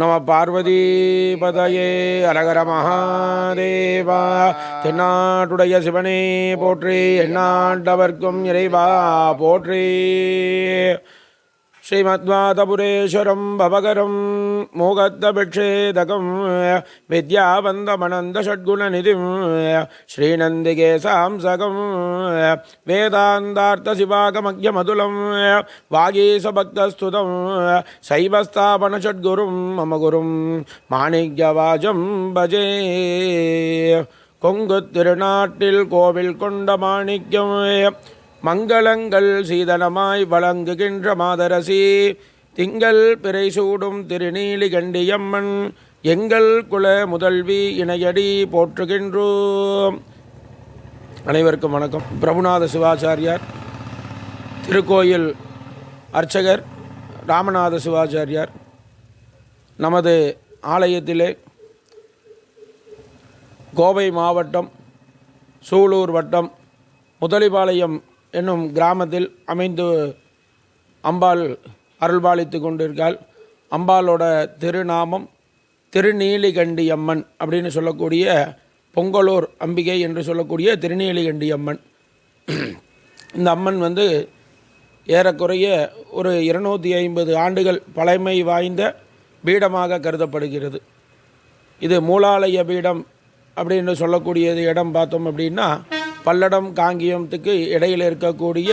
நம பார்வதிபதையே. அரகர மகாதேவா தென்னாட்டுடைய சிவனே போற்றி எண்ணாண்டவர்க்கும் இறைவா போற்றி. ஸ்ரீமத்வாதபுரேஸ்வரம் பவகரம் மோகத்தபிஷேதகம். வித்யாவந்தமனந்த ஷட்குணநிதிம் ஸ்ரீநந்திகேசாம் சகம். வேதாந்தார்த்த சிவாகமக்யமதுலம் வாகீசபக்தஸ்துதம். சைவஸ்தாபன ஷட்குரும் மம குரும் மாணிக்யவாஜம் பஜே. கொங்கு திருநாட்டில் கோவில் கொண்ட மாணிக்கம். மங்களங்கள் சீதனமாய் வழங்குகின்ற மாதரசி. திங்கள் பிறை சூடும் திருநீலிகண்டியம்மன் எங்கள் குல முதல்வி இணையடி போற்றுகின்றோம். அனைவருக்கும் வணக்கம். பிரபுநாத சிவாச்சாரியார் திருக்கோயில் அர்ச்சகர் ராமநாத சிவாச்சாரியார் நமது ஆலயத்திலே கோவை மாவட்டம் சூலூர் வட்டம் முதலிபாளையம் என்னும் கிராமத்தில் அமைந்து அம்பாள் அருள்பாலித்து கொண்டிருக்காள். அம்பாளோட திருநாமம் திருநீலிகண்டி அம்மன் அப்படின்னு சொல்லக்கூடிய பொங்கலூர் அம்பிகை என்று சொல்லக்கூடிய திருநீலிகண்டி அம்மன் இந்த அம்மன் வந்து ஏறக்குறைய ஒரு இருநூற்றி ஐம்பது ஆண்டுகள் பழமை வாய்ந்த பீடமாக கருதப்படுகிறது. இது மூலாலய பீடம் அப்படின்னு சொல்லக்கூடியது இடம் பார்த்தோம் அப்படின்னா பல்லடம் காங்கியத்துக்கு இடையில் இருக்கக்கூடிய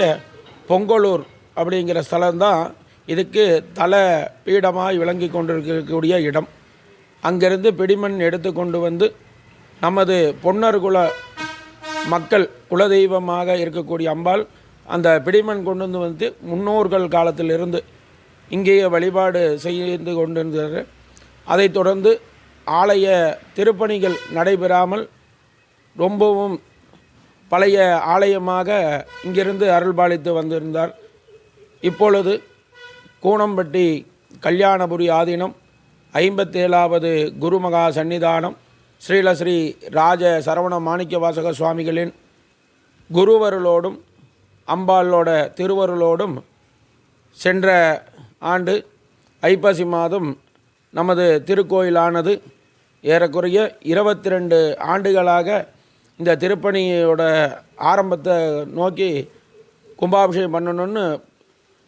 பொங்கலூர் அப்படிங்கிற ஸ்தலம்தான் இதுக்கு தல பீடமாக விளங்கி கொண்டிருக்கக்கூடிய இடம். அங்கிருந்து பிடிமண் எடுத்து கொண்டு வந்து நமது பொன்னர் குல மக்கள் குலதெய்வமாக இருக்கக்கூடிய அம்பாள் அந்த பிடிமண் கொண்டு வந்து வந்து முன்னோர்கள் காலத்திலிருந்து இங்கேயே வழிபாடு செய்து கொண்டிருந்தார் அதைத் தொடர்ந்து ஆலய திருப்பணிகள் நடைபெறாமல் ரொம்பவும் பழைய ஆலயமாக இங்கிருந்து அருள்பாலித்து வந்திருந்தார். இப்பொழுது கூனம்பட்டி கல்யாணபுரி ஆதீனம் ஐம்பத்தேழாவது குருமகா சன்னிதானம் ஸ்ரீலஸ்ரீ ராஜ சரவண மாணிக்க வாசக சுவாமிகளின் குருவருளோடும் அம்பாளோட திருவருளோடும் சென்ற ஆண்டு ஐப்பசி மாதம் நமது திருக்கோயிலானது ஏறக்குறைய இருபத்தி ரெண்டு ஆண்டுகளாக இந்த திருப்பணியோட ஆரம்பத்தை நோக்கி கும்பாபிஷேகம் பண்ணணும்னு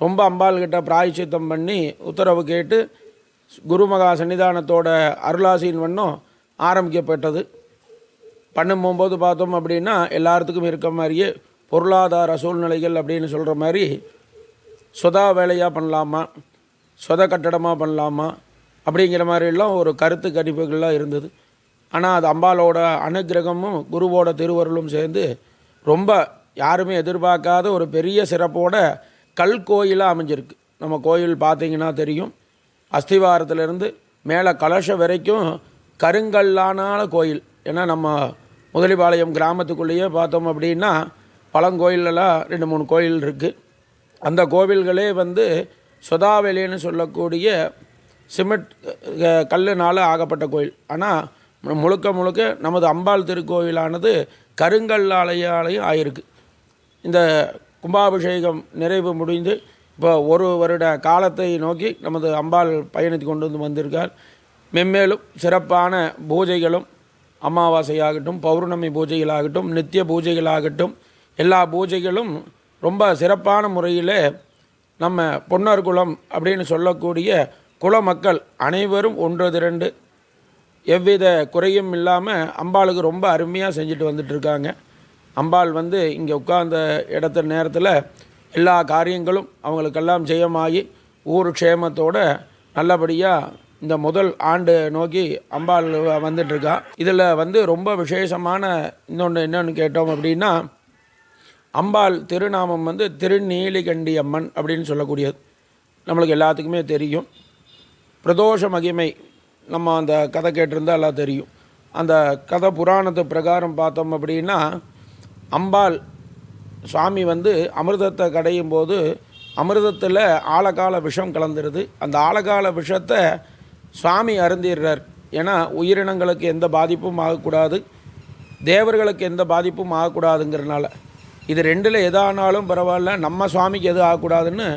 ரொம்ப அம்பாள்கிட்ட பிராயச்சித்தம் பண்ணி உத்தரவு கேட்டு குருமகா சன்னிதானத்தோட அருளாசியின் வண்ணம் ஆரம்பிக்கப்பட்டது. பண்ணும் போகும்போது பார்த்தோம் அப்படின்னா எல்லாத்துக்கும் இருக்க மாதிரியே பொருளாதார சூழ்நிலைகள் அப்படின்னு சொல்கிற மாதிரி சொதா வேலையாக பண்ணலாமா சொத கட்டடமாக பண்ணலாமா அப்படிங்கிற மாதிரிலாம் ஒரு கருத்து கணிப்புகள்லாம் இருந்தது. ஆனால் அது அம்பாலோட அனுகிரகமும் குருவோட திருவருளும் சேர்ந்து ரொம்ப யாருமே எதிர்பார்க்காத ஒரு பெரிய சிறப்போட கல் கோயிலாக அமைஞ்சிருக்கு. நம்ம கோயில் பார்த்தீங்கன்னா தெரியும். அஸ்திவாரத்திலேருந்து மேலே கலசம் வரைக்கும் கருங்கல்லானால கோயில். ஏன்னா நம்ம முதலிபாளையம் கிராமத்துக்குள்ளேயே பார்த்தோம் அப்படின்னா பழங்கோயிலெல்லாம் ரெண்டு மூணு கோயில் இருக்குது அந்த கோவில்களே வந்து சொதாவெளின்னு சொல்லக்கூடிய சிமெண்ட் கல்லுனால் ஆகப்பட்ட கோயில். ஆனால் முழுக்க முழுக்க நமது அம்பாள் திருக்கோயிலானது கருங்கல்லாலையாலையும் ஆயிருக்கு. இந்த கும்பாபிஷேகம் நிறைவு முடிந்து இப்போ ஒரு வருட காலத்தை நோக்கி நமது அம்பாள் பயணித்து கொண்டு வந்து வந்திருக்கார். மென்மேலும் சிறப்பான பூஜைகளும் அமாவாசையாகட்டும் பௌர்ணமி பூஜைகளாகட்டும் நித்திய பூஜைகளாகட்டும் எல்லா பூஜைகளும் ரொம்ப சிறப்பான முறையில் நம்ம பொன்னர் குலம் அப்படின்னு சொல்லக்கூடிய குல மக்கள் அனைவரும் ஒன்று திரண்டு எவ்வித குறையும் இல்லாமல் அம்பாளுக்கு ரொம்ப அருமையாக செஞ்சுட்டு வந்துட்டுருக்காங்க அம்பாள் வந்து இங்கே உட்கார்ந்த இடத்த நேரத்தில் எல்லா காரியங்களும் அவங்களுக்கெல்லாம் ஜெயமாகி ஊர் க்ஷேமத்தோட நல்லபடியாக இந்த முதல் ஆண்டு நோக்கி அம்பாள் வந்துட்டுருக்கா இதில் வந்து ரொம்ப விசேஷமான இன்னொன்று என்னென்னு கேட்டோம் அப்படின்னா அம்பாள் திருநாமம் வந்து திருநீலிகண்டி அம்மன் அப்படின்னு சொல்லக்கூடியது. நம்மளுக்கு எல்லாத்துக்குமே தெரியும். பிரதோஷ மகிமை நம்ம அந்த கதை கேட்டிருந்தா எல்லாம் தெரியும். அந்த கதை புராணத்து பிரகாரம் பார்த்தோம் அப்படின்னா அம்பாள் சுவாமி வந்து அமிர்தத்தை கடையும் போது அமிர்தத்தில் ஆழகால விஷம் கலந்துருது. அந்த ஆழகால விஷத்தை சுவாமி அருந்திடுறார். ஏன்னா உயிரினங்களுக்கு எந்த பாதிப்பும் ஆகக்கூடாது. தேவர்களுக்கு எந்த பாதிப்பும் ஆகக்கூடாதுங்கிறனால. இது ரெண்டில் எதானாலும் பரவாயில்ல நம்ம சுவாமிக்கு எது ஆகக்கூடாதுன்னு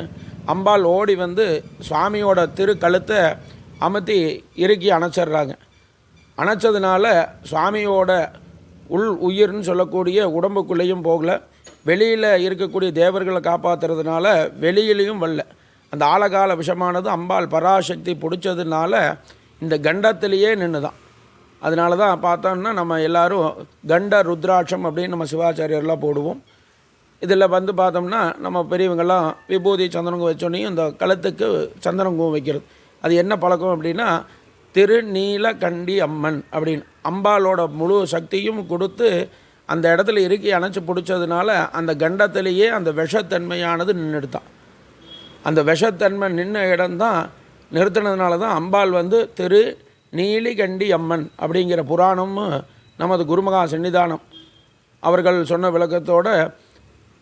அம்பாள் ஓடி வந்து சுவாமியோட திரு கழுத்தை அமர்த்தி இறுக்கி அணைச்சிட்றாங்க. அணைச்சதுனால சுவாமியோட உள் உயிர்னு சொல்லக்கூடிய உடம்புக்குள்ளேயும் போகல. வெளியில் இருக்கக்கூடிய தேவர்களை காப்பாற்றுறதுனால வெளியிலையும் வரல. அந்த ஆழகால விஷமானது அம்பாள் பராசக்தி பிடிச்சதுனால இந்த கண்டத்திலேயே நின்று தான் அதனால தான் பார்த்தோம்னா நம்ம எல்லாரும் கண்ட ருத்ராட்சம் அப்படின்னு நம்ம சிவாச்சாரியர்லாம் போடுவோம். இதில் வந்து பார்த்தோம்னா நம்ம பெரியவங்கள்லாம் விபூதி சந்தனங்கம் வச்சோன்னையும் இந்த கழுத்துக்கு சந்தனங்கும் வைக்கிறது. அது என்ன பழக்கம் அப்படின்னா திருநீலகண்டி அம்மன் அப்படின்னு. அம்பாளோட முழு சக்தியும் கொடுத்து அந்த இடத்துல இறுக்கி அணைச்சி பிடிச்சதுனால அந்த கண்டத்திலேயே அந்த விஷத்தன்மையானது நின்றுடுதான் அந்த விஷத்தன்மை நின்ன இடம்தான் நிறுத்தினதுனால தான் அம்பாள் வந்து திரு நீலிகண்டி அம்மன் அப்படிங்கிற புராணமும் நமது குருமகா சன்னிதானம் அவர்கள் சொன்ன விளக்கத்தோடு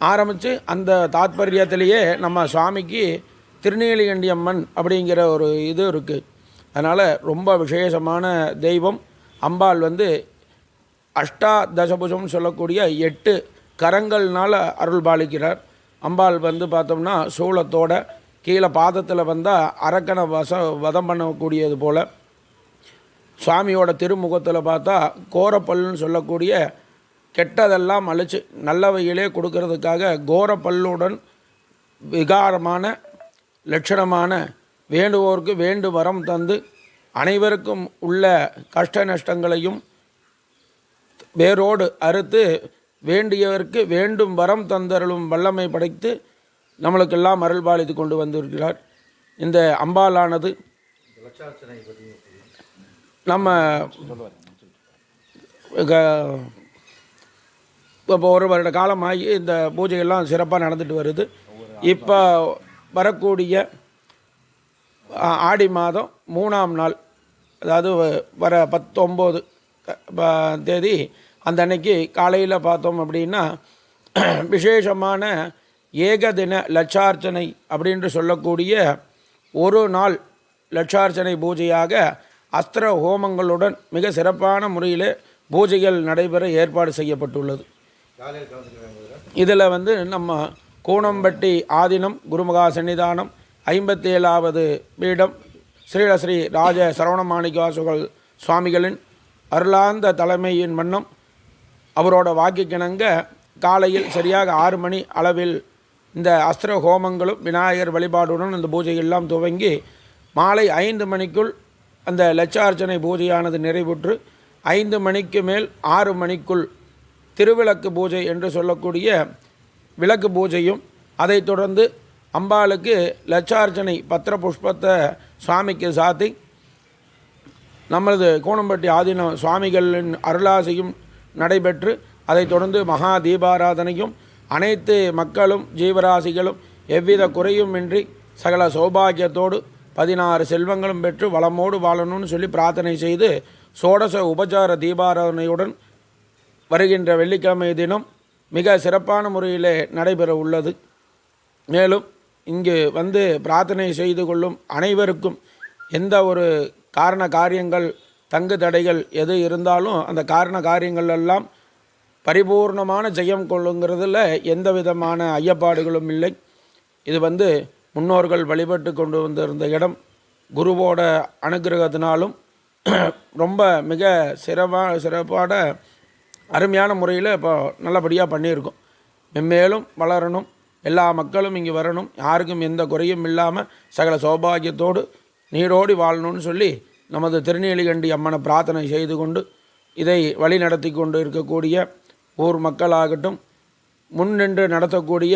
ஆரம்பித்து அந்த தாத்பரியத்திலேயே நம்ம சுவாமிக்கு திருநீலிகண்டி அம்மன் அப்படிங்கிற ஒரு இது இருக்குது அதனால் ரொம்ப விசேஷமான தெய்வம். அம்பாள் வந்து அஷ்டா தசபுஜம்னு சொல்லக்கூடிய எட்டு கரங்கள்னால் அருள் பாலிக்கிறார். அம்பாள் வந்து பார்த்தோம்னா சூளத்தோட கீழே பாதத்தில் வந்தால் அரக்கனை வச வதம் பண்ணக்கூடியது போல். சுவாமியோட திருமுகத்தில் பார்த்தா கோரப்பல்லுன்னு சொல்லக்கூடிய கெட்டதெல்லாம் அழிச்சு நல்லவையிலே கொடுக்கறதுக்காக கோரப்பல்லுடன் விகாரமான லட்சணமான வேண்டுவோருக்கு வேண்டு வரம் தந்து அனைவருக்கும் உள்ள கஷ்ட நஷ்டங்களையும் வேரோடு அறுத்து வேண்டியவருக்கு வேண்டும் வரம் தந்தருளும் வல்லமை படைத்து நம்மளுக்கெல்லாம் அருள்பாலித்து கொண்டு வந்திருக்கிறார். இந்த அம்பாலானது நம்ம க- இப்போ ஒரு வருட காலமாகி இந்த பூஜையெல்லாம் சிறப்பாக நடந்துட்டு வருது. இப்போ வரக்கூடிய ஆடி மாதம் மூணாம் நாள் அதாவது வர பத்தொம்போது தேதி அந்த அன்னைக்கு காலையில் பார்த்தோம் அப்படின்னா விசேஷமான ஏகதின லட்சார்ச்சனை அப்படின்று சொல்லக்கூடிய ஒரு நாள் லட்சார்ச்சனை பூஜையாக அஸ்திர ஹோமங்களுடன் மிக சிறப்பான முறையில் பூஜைகள் நடைபெற ஏற்பாடு செய்யப்பட்டுள்ளது. இதில் வந்து நம்ம கூனம்பட்டி ஆதினம் குருமகா சன்னிதானம் ஐம்பத்தி ஏழாவது பீடம் ஸ்ரீலஸ்ரீ ராஜ சரவண மாணிக்கவாசுகள் சுவாமிகளின் அருளாந்த தலைமையின் வண்ணம் அவரோட வாக்கிக்கிணங்க காலையில் சரியாக ஆறு மணி அளவில் இந்த அஸ்திர ஹோமங்களும் விநாயகர் வழிபாடுடன் இந்த பூஜையெல்லாம் துவங்கி மாலை ஐந்து மணிக்குள் அந்த லட்சார்ச்சனை பூஜையானது நிறைவுற்று ஐந்து மணிக்கு மேல் ஆறு மணிக்குள் திருவிளக்கு பூஜை என்று சொல்லக்கூடிய விளக்கு பூஜையும் அதைத் தொடர்ந்து அம்பாளுக்கு லட்சார்ச்சனை பத்திர புஷ்பத்தை சுவாமிக்கு சாத்தி நமது கோணம்பட்டி ஆதீன சுவாமிகளின் அருளாசையும் நடைபெற்று அதைத் தொடர்ந்து மகா தீபாராதனையும் அனைத்து மக்களும் ஜீவராசிகளும் எவ்வித குறையுமின்றி சகல சௌபாகியத்தோடு பதினாறு செல்வங்களும் பெற்று வளமோடு வாழணும்னு சொல்லி பிரார்த்தனை செய்து சோடச உபச்சார தீபாராதனையுடன் வருகின்ற வெள்ளிக்கிழமை தினம் மிக சிறப்பான முறையில் நடைபெற உள்ளது. மேலும் இங்கு வந்து பிரார்த்தனை செய்து கொள்ளும் அனைவருக்கும் எந்த ஒரு காரண காரியங்கள் தங்கு தடைகள் எது இருந்தாலும் அந்த காரண காரியங்கள் எல்லாம் பரிபூர்ணமான ஜெயம் கொள்ளுங்கிறதுல எந்த விதமான ஐயப்பாடுகளும் இல்லை. இது வந்து முன்னோர்கள் வழிபட்டு கொண்டு வந்திருந்த இடம். குருவோட அனுகிரகத்தினாலும் ரொம்ப மிக சிறப்பாக சிறப்பான அருமையான முறையில் இப்போ நல்லபடியாக பண்ணியிருக்கோம். மென்மேலும் வளரணும். எல்லா மக்களும் இங்கே வரணும். யாருக்கும் எந்த குறையும் இல்லாமல் சகல சௌபாகியத்தோடு நீரோடி வாழணும்னு சொல்லி நமது திருநீலிகண்டி அம்மனை பிரார்த்தனை செய்து கொண்டு இதை வழி நடத்தி கொண்டு இருக்கக்கூடிய ஊர் மக்களாகட்டும் முன் நின்று நடத்தக்கூடிய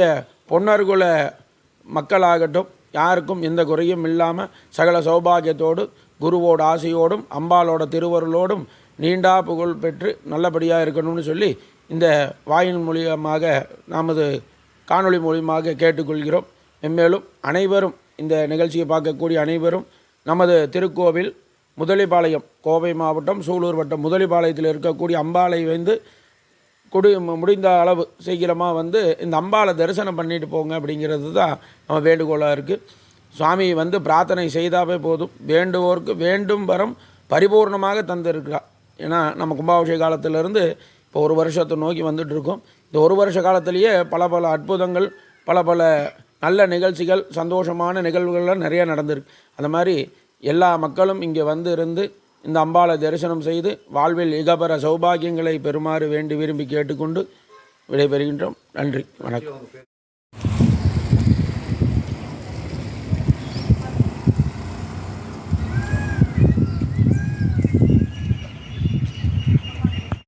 பொன்னர்குல மக்களாகட்டும் யாருக்கும் எந்த குறையும் இல்லாமல் சகல சௌபாகியத்தோடு குருவோட ஆசையோடும் அம்பாலோட திருவருளோடும் நீண்டா புகழ் பெற்று நல்லபடியாக இருக்கணும்னு சொல்லி இந்த வாயின் மூலியமாக நமது காணொளி மூலியமாக கேட்டுக்கொள்கிறோம். மென்மேலும் அனைவரும் இந்த நிகழ்ச்சியை பார்க்கக்கூடிய அனைவரும் நமது திருக்கோவில் முதலிபாளையம் கோவை மாவட்டம் சூலூர் வட்டம் முதலிபாளையத்தில் இருக்கக்கூடிய அம்பாளை வந்து குடி முடிந்த அளவு சீக்கிரமாக வந்து இந்த அம்பாளை தரிசனம் பண்ணிட்டு போங்க அப்படிங்கிறது தான் நம்ம வேண்டுகோளாக இருக்குது சுவாமி வந்து பிரார்த்தனை செய்தாவே போதும். வேண்டுவோருக்கு வேண்டும் வரம் பரிபூர்ணமாக தந்திருக்கிறார். ஏன்னா நம்ம கும்பாபிஷேக காலத்திலேருந்து இப்போ ஒரு வருஷத்தை நோக்கி வந்துட்டு இருக்கோம் இந்த ஒரு வருஷ காலத்திலேயே பல பல அற்புதங்கள் பல பல நல்ல நிகழ்ச்சிகள் சந்தோஷமான நிகழ்வுகள்லாம் நிறைய நடந்திருக்கு. அந்த மாதிரி எல்லா மக்களும் இங்கே வந்து இருந்து இந்த அம்பாளை தரிசனம் செய்து வாழ்வில் இகபர சௌபாகியங்களை பெறுமாறு வேண்டி விரும்பி கேட்டுக்கொண்டு விடைபெறுகின்றோம். நன்றி. வணக்கம்.